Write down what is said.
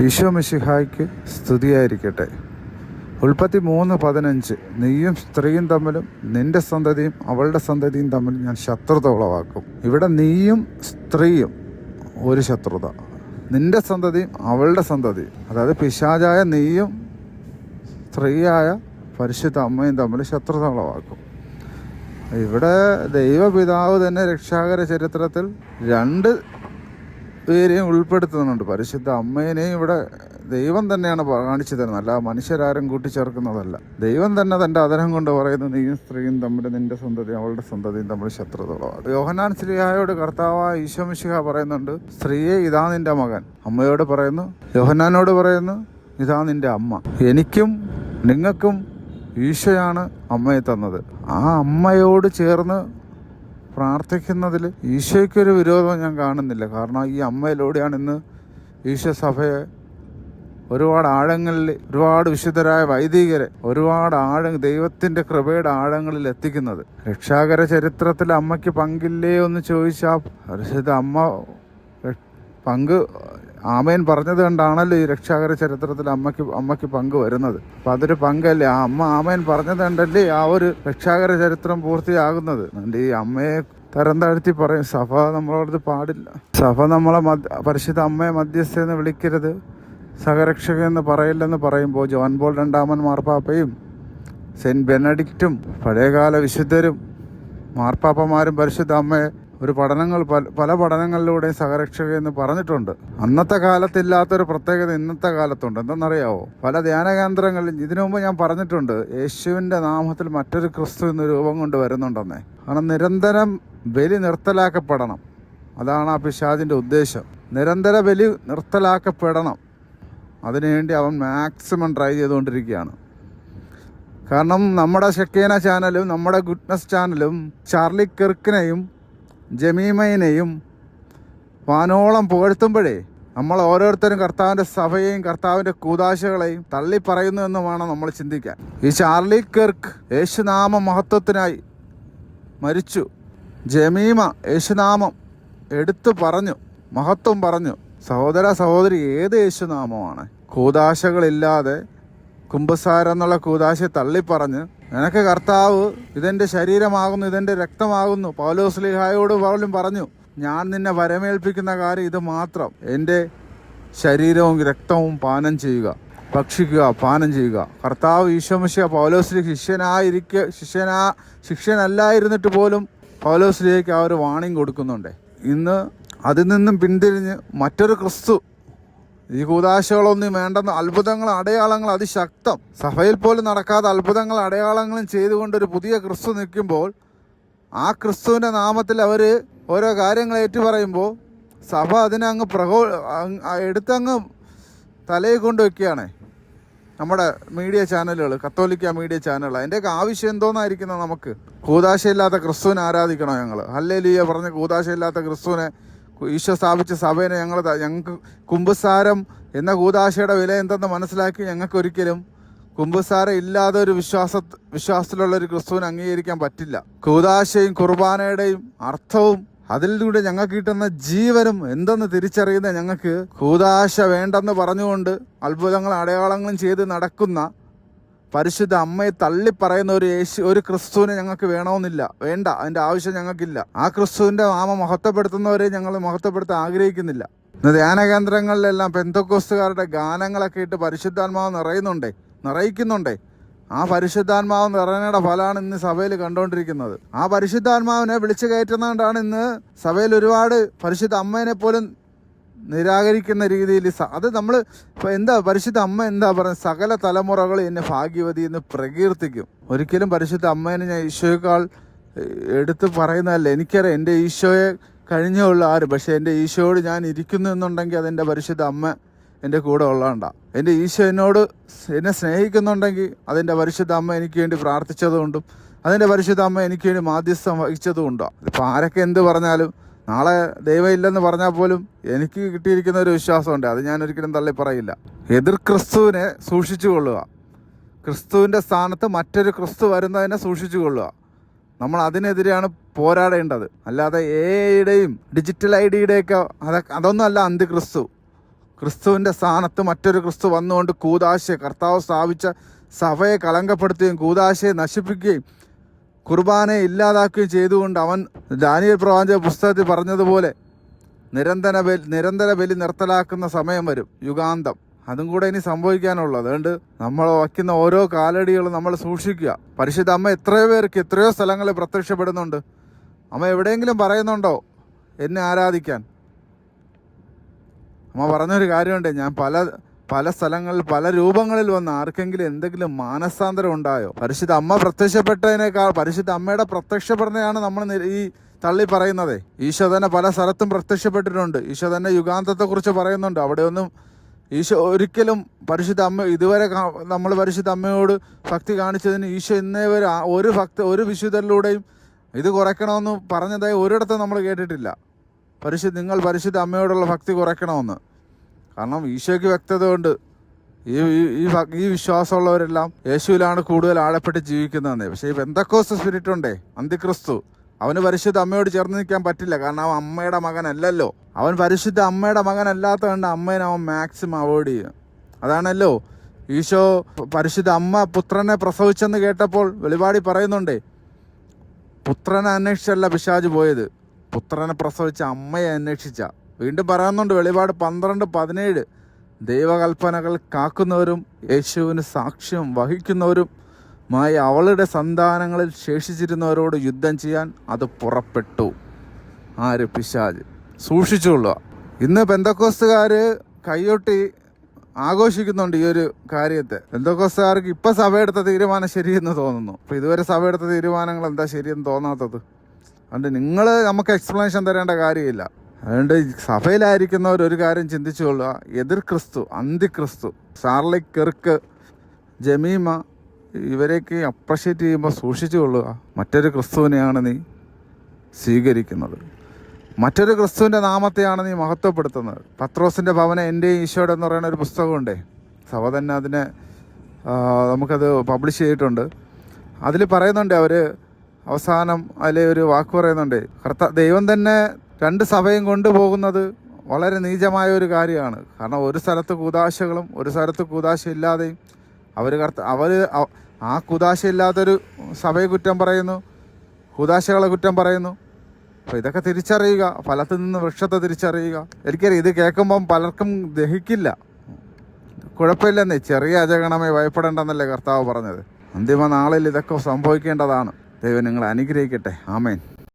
ഈശോ മിശിഹായ്ക്ക് സ്തുതിയായിരിക്കട്ടെ. ഉൽപ്പത്തി മൂന്ന് പതിനഞ്ച്. നീയും സ്ത്രീയും തമ്മിലും നിന്റെ സന്തതിയും അവളുടെ സന്തതിയും തമ്മിൽ ഞാൻ ശത്രുത ഉളവാക്കും. ഇവിടെ നീയും സ്ത്രീയും ഒരു ശത്രുത. നിന്റെ സന്തതിയും അവളുടെ സന്തതിയും. അതായത് പിശാചായ നീയും സ്ത്രീയായ പരിശുദ്ധ അമ്മയും തമ്മിൽ ശത്രുത ഉളവാക്കും. ഇവിടെ ദൈവപിതാവ് തന്നെ രക്ഷാകര ചരിത്രത്തിൽ രണ്ട് പേരെയും ഉൾപ്പെടുത്തുന്നുണ്ട്. പരിശുദ്ധ അമ്മേനെയും ഇവിടെ ദൈവം തന്നെയാണ് കാണിച്ചു തരുന്നത്. അല്ല മനുഷ്യരാരും കൂട്ടിച്ചേർക്കുന്നതല്ല. ദൈവം തന്നെ തന്റെ അതരം കൊണ്ട് പറയുന്നു നീയും സ്ത്രീയും തമ്മിൽ നിന്റെ സന്തതിയും അവളുടെ സന്തതിയും തമ്മിൽ ശത്രുതകളാണ് യോഹനാൻ സ്ത്രീയായോട് കർത്താവ് ഈശോമിശിഹ പറയുന്നുണ്ട് സ്ത്രീയെ ഇതാ നിന്റെ മകൻ. അമ്മയോട് പറയുന്നു യോഹനാനോട് പറയുന്നു ഇതാ നിന്റെ അമ്മ. എനിക്കും നിങ്ങൾക്കും ഈശോയാണ് അമ്മയെ തന്നത്. ആ അമ്മയോട് ചേർന്ന് പ്രാർത്ഥിക്കുന്നതിൽ ഈശോയ്ക്കൊരു വിരോധം ഞാൻ കാണുന്നില്ല. കാരണം ഈ അമ്മയിലൂടെയാണ് ഇന്ന് ഈശോ സഭയെ ഒരുപാട് ആഴങ്ങളിൽ ഒരുപാട് വിശുദ്ധരായ വൈദികരെ ഒരുപാട് ആഴ ദൈവത്തിന്റെ കൃപയുടെ ആഴങ്ങളിൽ എത്തിക്കുന്നത്. രക്ഷാകര ചരിത്രത്തിൽ അമ്മയ്ക്ക് പങ്കില്ലേ എന്ന് ചോദിച്ചാൽ അമ്മ പങ്ക് ആമേൻ പറഞ്ഞത് കണ്ടാണല്ലോ ഈ രക്ഷാകര ചരിത്രത്തിൽ അമ്മയ്ക്ക് അമ്മയ്ക്ക് പങ്ക് വരുന്നത്. അപ്പൊ അതൊരു പങ്കല്ലേ? ആ അമ്മ ആമയൻ പറഞ്ഞത് കണ്ടല്ലേ ആ ഒരു രക്ഷാകര ചരിത്രം പൂർത്തിയാകുന്നത്. എന്റെ ഈ അമ്മയെ തരം താഴ്ത്തി പറയും സഭ നമ്മളോടത് പാടില്ല. സഭ നമ്മളെ പരിശുദ്ധ അമ്മയെ മധ്യസ്ഥ എന്ന് വിളിക്കരുത്. സഹരക്ഷക എന്ന് പറയില്ലെന്ന് പറയുമ്പോൾ ജോൺ ബോൾ രണ്ടാമൻ മാർപ്പാപ്പയും സെന്റ് ബെനഡിക്റ്റും പഴയകാല വിശുദ്ധരും മാർപ്പാപ്പമാരും പരിശുദ്ധ അമ്മയെ ഒരു പഠനങ്ങൾ പല പഠനങ്ങളിലൂടെയും സഹരക്ഷക എന്ന് പറഞ്ഞിട്ടുണ്ട്. അന്നത്തെ കാലത്തില്ലാത്തൊരു പ്രത്യേകത ഇന്നത്തെ കാലത്തുണ്ട്. എന്തെന്നറിയാവോ? പല ധ്യാന കേന്ദ്രങ്ങളിലും ഇതിനു മുമ്പ് ഞാൻ പറഞ്ഞിട്ടുണ്ട് യേശുവിന്റെ നാമത്തിൽ മറ്റൊരു ക്രിസ്തു എന്ന രൂപം കൊണ്ട് വരുന്നുണ്ടെന്നേ. കാരണം നിരന്തരം ബലി നിർത്തലാക്കപ്പെടണം. അതാണ് ആ പിശാദിന്റെ ഉദ്ദേശം. നിരന്തര ബലി നിർത്തലാക്കപ്പെടണം. അതിനുവേണ്ടി അവൻ മാക്സിമം ട്രൈ ചെയ്തുകൊണ്ടിരിക്കുകയാണ്. കാരണം നമ്മുടെ ഷക്കേന ചാനലും നമ്മുടെ ഗുഡ്നസ് ചാനലും ചാർലി കിർക്കിനെയും ജമീമയിനെയും വാനോളം പുകഴ്ത്തുമ്പോഴേ നമ്മൾ ഓരോരുത്തരും കർത്താവിന്റെ സഭയെയും കർത്താവിന്റെ കൂതാശകളെയും തള്ളി പറയുന്നു എന്ന് വേണം നമ്മൾ ചിന്തിക്കാൻ. ഈ ചാർലി കെർക്ക് യേശുനാമ മഹത്വത്തിനായി മരിച്ചു. ജമീമ യേശുനാമം എടുത്തു പറഞ്ഞു മഹത്വം പറഞ്ഞു. സഹോദര സഹോദരി ഏത് യേശുനാമമാണ്? കൂതാശകളില്ലാതെ കുംഭസാരം എന്നുള്ള കൂതാശയെ തള്ളിപ്പറഞ്ഞ് നിനക്ക് കർത്താവ് ഇതെന്റെ ശരീരമാകുന്നു ഇതെന്റെ രക്തമാകുന്നു. പൗലോസ്ലിഹായോട് പോലും പറഞ്ഞു ഞാൻ നിന്നെ വരമേൽപ്പിക്കുന്ന കാര്യം ഇത് മാത്രം. എന്റെ ശരീരവും രക്തവും പാനം ചെയ്യുക ഭക്ഷിക്കുക പാനം ചെയ്യുക. കർത്താവ് ഈശോമിശ പൗലോസ്ലി ശിഷ്യനായിരിക്കെ ശിഷ്യനാ ശിഷ്യനല്ലായിരുന്നിട്ട് പോലും പൗലോസ്ലിഹയ്ക്ക് ആ ഒരു വാണിംഗ് കൊടുക്കുന്നുണ്ട്. ഇന്ന് അതിൽ നിന്നും പിന്തിരിഞ്ഞ് മറ്റൊരു ക്രിസ്തു ഈ കൂതാശകളൊന്നും വേണ്ടെന്ന് അത്ഭുതങ്ങൾ അടയാളങ്ങൾ അതിശക്തം. സഭയിൽ പോലും നടക്കാത്ത അത്ഭുതങ്ങൾ അടയാളങ്ങളും ചെയ്തുകൊണ്ട് ഒരു പുതിയ ക്രിസ്തു നിൽക്കുമ്പോൾ ആ ക്രിസ്തുവിന്റെ നാമത്തിൽ അവർ ഓരോ കാര്യങ്ങൾ ഏറ്റുപറയുമ്പോൾ സഭ അതിനെ അങ്ങ് പ്രകോ എടുത്തങ്ങ് തലയിൽ കൊണ്ടുവയ്ക്കുകയാണ് നമ്മുടെ മീഡിയ ചാനലുകൾ കത്തോലിക്ക മീഡിയ ചാനലുകൾ അതിന്റെയൊക്കെ ആവശ്യം എന്തോന്നായിരിക്കുന്നത് നമുക്ക്? കൂതാശയില്ലാത്ത ക്രിസ്തുവിനെ ആരാധിക്കണോ ഞങ്ങൾ ഹല്ലേ ലീയ പറഞ്ഞ് കൂതാശയില്ലാത്ത ക്രിസ്തുവിനെ ഈശോ സ്ഥാപിച്ച സഭേനെ ഞങ്ങൾ ഞങ്ങൾക്ക് കുമ്പസാരം എന്ന കൂതാശയുടെ വില എന്തെന്ന് മനസ്സിലാക്കി ഞങ്ങൾക്കൊരിക്കലും കുംഭസാരം ഇല്ലാതെ ഒരു വിശ്വാസ വിശ്വാസത്തിലുള്ള ഒരു ക്രിസ്തുവിനെ അംഗീകരിക്കാൻ പറ്റില്ല. കൂതാശയും കുർബാനയുടെയും അർത്ഥവും അതിലൂടെ ഞങ്ങൾക്ക് കിട്ടുന്ന ജീവനും എന്തെന്ന് തിരിച്ചറിയുന്ന ഞങ്ങൾക്ക് കൂതാശ വേണ്ടെന്ന് പറഞ്ഞുകൊണ്ട് അത്ഭുതങ്ങളും അടയാളങ്ങളും ചെയ്ത് നടക്കുന്ന പരിശുദ്ധ അമ്മയെ തള്ളി പറയുന്ന ഒരു യേശു ഒരു ക്രിസ്തുവിനെ ഞങ്ങൾക്ക് വേണമെന്നില്ല. വേണ്ട അതിന്റെ ആവശ്യം ഞങ്ങൾക്കില്ല. ആ ക്രിസ്തുവിന്റെ നാമം മഹത്വപ്പെടുത്തുന്നവരെ ഞങ്ങൾ മഹത്വപ്പെടുത്താൻ ആഗ്രഹിക്കുന്നില്ല. ഇന്ന് ധ്യാന കേന്ദ്രങ്ങളിലെല്ലാം പെന്തക്കോസ്തുകാരുടെ ഗാനങ്ങളൊക്കെ ഇട്ട് പരിശുദ്ധാത്മാവ് നിറയുന്നുണ്ടേ നിറയിക്കുന്നുണ്ടേ. ആ പരിശുദ്ധാത്മാവ് നിറയുന്നതിന്റെ ഫലമാണ് ഇന്ന് സഭയിൽ കണ്ടുകൊണ്ടിരിക്കുന്നത്. ആ പരിശുദ്ധാത്മാവിനെ വിളിച്ചു കയറ്റുന്നതുകൊണ്ടാണ് ഇന്ന് സഭയിൽ ഒരുപാട് പരിശുദ്ധ അമ്മേനെ പോലും നിരാകരിക്കുന്ന രീതിയിൽ അത് നമ്മൾ ഇപ്പം എന്താ പരിശുദ്ധ അമ്മ എന്താ പറയുന്നത് സകല തലമുറകൾ എന്നെ ഭാഗ്യവതി എന്ന് പ്രകീർത്തിക്കും. ഒരിക്കലും പരിശുദ്ധ അമ്മേനെ ഞാൻ ഈശോയേക്കാൾ എടുത്ത് പറയുന്നതല്ല. എനിക്കറിയാം എന്റെ ഈശോയെ കഴിഞ്ഞുള്ള ആര്. പക്ഷേ എന്റെ ഈശോയോട് ഞാൻ ഇരിക്കുന്നു എന്നുണ്ടെങ്കിൽ അതെന്റെ പരിശുദ്ധ അമ്മ എന്റെ കൂടെ ഉള്ളതാണ്ട. എന്റെ ഈശോ എന്നോട് എന്നെ സ്നേഹിക്കുന്നുണ്ടെങ്കിൽ അതെന്റെ പരിശുദ്ധ അമ്മ എനിക്ക് വേണ്ടി പ്രാർത്ഥിച്ചതുകൊണ്ടും അതിന്റെ പരിശുദ്ധ അമ്മ എനിക്ക് വേണ്ടി മാധ്യസ്ഥം വഹിച്ചതുകൊണ്ടോ. ഇപ്പം ആരൊക്കെ എന്ത് പറഞ്ഞാലും നാളെ ദൈവം ഇല്ലെന്ന് പറഞ്ഞാൽ പോലും എനിക്ക് കിട്ടിയിരിക്കുന്ന ഒരു വിശ്വാസമുണ്ട്. അത് ഞാൻ ഒരിക്കലും തള്ളി പറയില്ല. എതിർ ക്രിസ്തുവിനെ സൂക്ഷിച്ചു കൊള്ളുക. ക്രിസ്തുവിന്റെ സ്ഥാനത്ത് മറ്റൊരു ക്രിസ്തു വരുന്നതിനെ സൂക്ഷിച്ചു കൊള്ളുക. നമ്മൾ അതിനെതിരെയാണ് പോരാടേണ്ടത്. അല്ലാതെ എ ഐയുടെയും ഡിജിറ്റൽ ഐ ഡിയുടെയൊക്കെ അത അതൊന്നുമല്ല അന്ത്യക്രിസ്തു. ക്രിസ്തുവിന്റെ സ്ഥാനത്ത് മറ്റൊരു ക്രിസ്തു വന്നുകൊണ്ട് കൂതാശയെ കർത്താവ് സ്ഥാപിച്ച സഭയെ കളങ്കപ്പെടുത്തുകയും കൂതാശയെ നശിപ്പിക്കുകയും കുർബാനയെ ഇല്ലാതാക്കുകയും ചെയ്തുകൊണ്ട് അവൻ ദാനിയൽ പ്രവാചക പുസ്തകത്തിൽ പറഞ്ഞതുപോലെ നിരന്തര ബലി നിരന്തര ബലി നിർത്തലാക്കുന്ന സമയം വരും യുഗാന്തം. അതും കൂടെ ഇനി സംഭവിക്കാനുള്ളത്. അതുകൊണ്ട് നമ്മൾ വയ്ക്കുന്ന ഓരോ കാലടികളും നമ്മൾ സൂക്ഷിക്കുക. പരിശുദ്ധ അമ്മ എത്രയോ പേർക്ക് എത്രയോ സ്ഥലങ്ങളിൽ പ്രത്യക്ഷപ്പെടുന്നുണ്ട്. അമ്മ എവിടെയെങ്കിലും പറയുന്നുണ്ടോ എന്നെ ആരാധിക്കാൻ? അമ്മ പറഞ്ഞൊരു കാര്യമുണ്ട്. ഞാൻ പല പല സ്ഥലങ്ങളിൽ പല രൂപങ്ങളിൽ വന്ന് ആർക്കെങ്കിലും എന്തെങ്കിലും മാനസാന്തരം ഉണ്ടായോ? പരിശുദ്ധ അമ്മ പ്രത്യക്ഷപ്പെട്ടതിനേക്കാൾ പരിശുദ്ധ അമ്മയുടെ പ്രത്യക്ഷപ്പെടുന്നതാണ് നമ്മൾ ഈ തള്ളി പറയുന്നത്. ഈശോ തന്നെ പല സ്ഥലത്തും പ്രത്യക്ഷപ്പെട്ടിട്ടുണ്ട്. ഈശോ തന്നെ യുഗാന്തത്തെക്കുറിച്ച് പറയുന്നുണ്ട്. അവിടെയൊന്നും ഈശോ ഒരിക്കലും പരിശുദ്ധ അമ്മ ഇതുവരെ നമ്മൾ പരിശുദ്ധ അമ്മയോട് ഭക്തി കാണിച്ചതിന് ഈശോ ഇന്നേ വരെ ഒരു ഭക്തി ഒരു വിശുദ്ധരിലൂടെയും ഇത് കുറയ്ക്കണമെന്ന് പറഞ്ഞതായി ഒരിടത്തും നമ്മൾ കേട്ടിട്ടില്ല. പരിശുദ്ധ നിങ്ങൾ പരിശുദ്ധ അമ്മയോടുള്ള ഭക്തി കുറയ്ക്കണമെന്ന്. കാരണം ഈശോയ്ക്ക് വ്യക്തത കൊണ്ട് ഈ ഈ- ഈ വിശ്വാസമുള്ളവരെല്ലാം യേശുവിലാണ് കൂടുതൽ ആഴപ്പെട്ട് ജീവിക്കുന്നതെന്ന്. പക്ഷേ ഈ എന്തൊക്കെ സ്പിരിറ്റ് ഉണ്ടേ അന്തിക്രിസ്തു. അവന് പരിശുദ്ധ അമ്മയോട് ചേർന്ന് നിൽക്കാൻ പറ്റില്ല. കാരണം അവൻ അമ്മയുടെ മകനല്ലല്ലോ. അവൻ പരിശുദ്ധ അമ്മയുടെ മകനല്ലാത്തതുകൊണ്ട് അമ്മേനെ അവൻ മാക്സിമം അവോയ്ഡ് ചെയ്യും. അതാണല്ലോ. ഈശോ പരിശുദ്ധ അമ്മ പുത്രനെ പ്രസവിച്ചെന്ന് കേട്ടപ്പോൾ വെളിപാടി പറയുന്നുണ്ടേ. പുത്രനെ അന്വേഷിച്ചല്ല പിശാജ് പോയത്. പുത്രനെ പ്രസവിച്ച അമ്മയെ അന്വേഷിച്ച. വീണ്ടും പറയുന്നുണ്ട് വെളിപാട് പന്ത്രണ്ട് പതിനേഴ്. ദൈവകൽപ്പനകൾ കാക്കുന്നവരും യേശുവിന് സാക്ഷ്യം വഹിക്കുന്നവരും മായ അവളുടെ സന്താനങ്ങളിൽ ശേഷിച്ചിരുന്നവരോട് യുദ്ധം ചെയ്യാൻ അത് പുറപ്പെട്ടു. ആര് പിശാജ്? സൂക്ഷിച്ചുകൊള്ളുക. ഇന്ന് ബന്ധക്കോസ്തുകാർ കൈയൊട്ടി ആഘോഷിക്കുന്നുണ്ട് ഈ ഒരു കാര്യത്തെ. ബന്ധക്കോസ്തുകാർക്ക് ഇപ്പം സഭയെടുത്ത തീരുമാനം ശരിയെന്ന് തോന്നുന്നു. അപ്പോൾ ഇതുവരെ സഭയെടുത്ത തീരുമാനങ്ങൾ എന്താ ശരിയെന്ന് തോന്നാത്തത്? അതുകൊണ്ട് നിങ്ങൾ നമുക്ക് എക്സ്പ്ലനേഷൻ തരേണ്ട കാര്യമില്ല. അതുകൊണ്ട് സഭയിലായിരിക്കുന്നവർ ഒരു കാര്യം ചിന്തിച്ചുകൊള്ളുക. എതിർ ക്രിസ്തു അന്തിക്രിസ്തു സാർലി കെർക്ക് ജമീമ ഇവരെയൊക്കെ അപ്രഷ്യേറ്റ് ചെയ്യുമ്പോൾ സൂക്ഷിച്ചു കൊള്ളുക. മറ്റൊരു ക്രിസ്തുവിനെയാണ് നീ സ്വീകരിക്കുന്നത്. മറ്റൊരു ക്രിസ്തുവിന്റെ നാമത്തെയാണ് നീ മഹത്വപ്പെടുത്തുന്നത്. പത്രോസിന്റെ ഭവനം എന്റെ ഈശോയുടെ എന്ന് പറയുന്ന ഒരു പുസ്തകമുണ്ടേ. സഭ തന്നെ അതിനെ നമുക്കത് പബ്ലിഷ് ചെയ്തിട്ടുണ്ട്. അതിൽ പറയുന്നുണ്ട് അവർ അവസാനം അതിലെ ഒരു വാക്ക് പറയുന്നുണ്ട്. കർത്ത ദൈവം തന്നെ രണ്ട് സഭയും കൊണ്ടുപോകുന്നത് വളരെ നീചമായ ഒരു കാര്യമാണ്. കാരണം ഒരു സ്ഥലത്ത് കൂതാശകളും ഒരു സ്ഥലത്ത് കൂതാശ ഇല്ലാതെയും അവർ കർത്ത അവർ ആ കൂതാശ ഇല്ലാത്തൊരു സഭയെ കുറ്റം പറയുന്നു കൂതാശകളെ കുറ്റം പറയുന്നു. അപ്പോൾ ഇതൊക്കെ തിരിച്ചറിയുക ഫലത്തിൽ നിന്ന് വൃക്ഷത്തെ തിരിച്ചറിയുക. എനിക്കറിയാം ഇത് കേൾക്കുമ്പം പലർക്കും ദഹിക്കില്ല. കുഴപ്പമില്ലെന്നേ ചെറിയ അജഗണമേ ഭയപ്പെടേണ്ടെന്നല്ലേ കർത്താവ് പറഞ്ഞത്. അന്തിമ നാളിൽ ഇതൊക്കെ സംഭവിക്കേണ്ടതാണ്. ദൈവം നിങ്ങളെ അനുഗ്രഹിക്കട്ടെ. ആമേൻ.